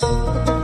এই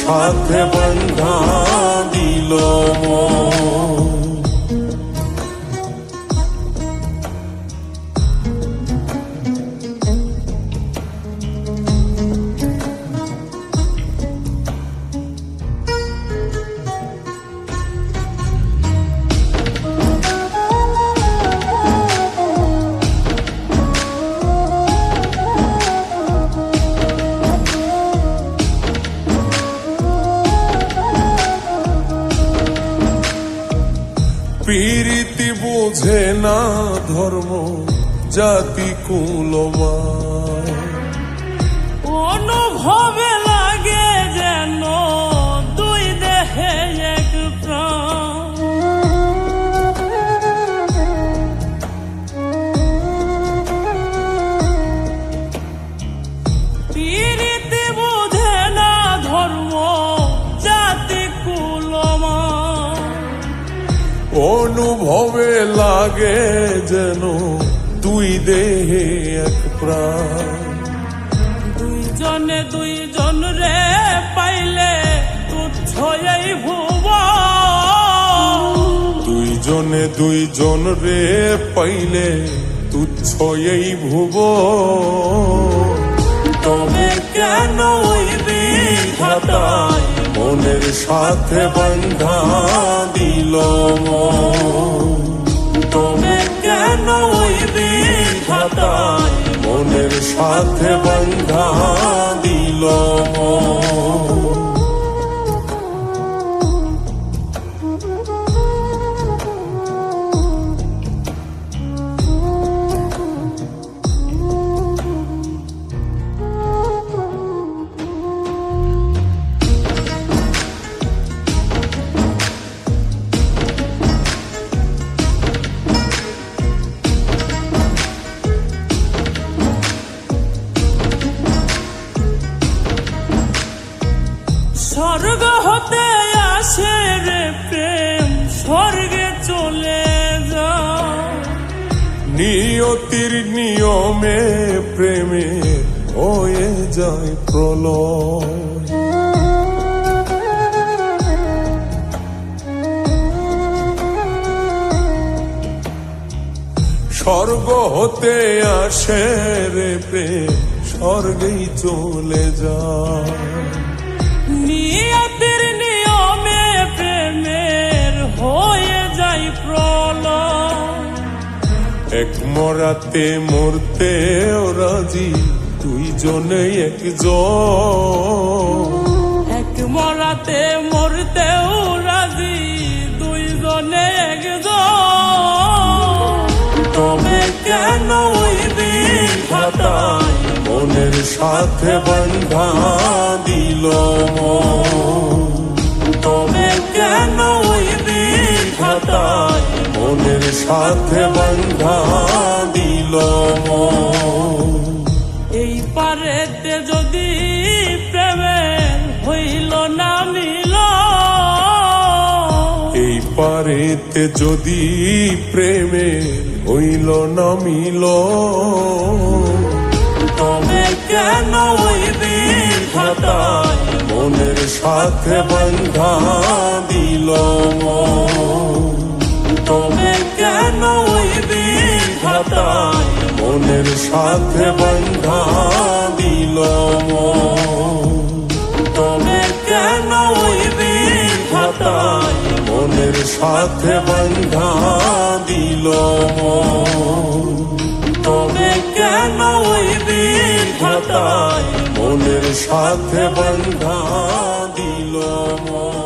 সাথে বন্ধা দিল মন। প্রীতি বোঝে না ধর্ম জাতি কুলমা অনুভবে লাগে যেন তুই দেহে এক প্রাণ। দুইজনে দুইজন রে পাইলে তুচ্ছ এই ভুব। দুইজনে দুইজন রে পাইলে তুচ্ছ এই ভুব। তবে কেন মনের সাথে বন্ধা দিল। তবে কেন মনের সাথে বন্ধা দিল মন। হতে আসে রে প্রেম, স্বর্গে চলে যা নিয়তির নিয়মে প্রেমে হয়ে যায় প্রলয়। স্বর্গ হতে আসে রে প্রেম, স্বর্গেই চলে যায় প্রেমের হয়ে যাই প্রলয়। এক মরাতে মরতে রাজি দুইজনে একজন। এক এক মরাতে মরতেও রাজি দুইজনে একজন। তবে কেন মনের সাথে বন্ধা দিল মন। বিধাতায় মনের সাথে বন্ধা দিল এই পারেতে যদি প্রেমের হইল না মিল, এই পারেতে যদি প্রেমে হইল না মিল, তবে কেন ওই বিধাতায় মনের সাথে বন্ধা দিল মন। মনের সাথে বন্ধা দিল। তবে কেন ওই মনের সাথে বন্ধা দিল। তবে কেন ওই মনের সাথে বন্ধা দিল মন।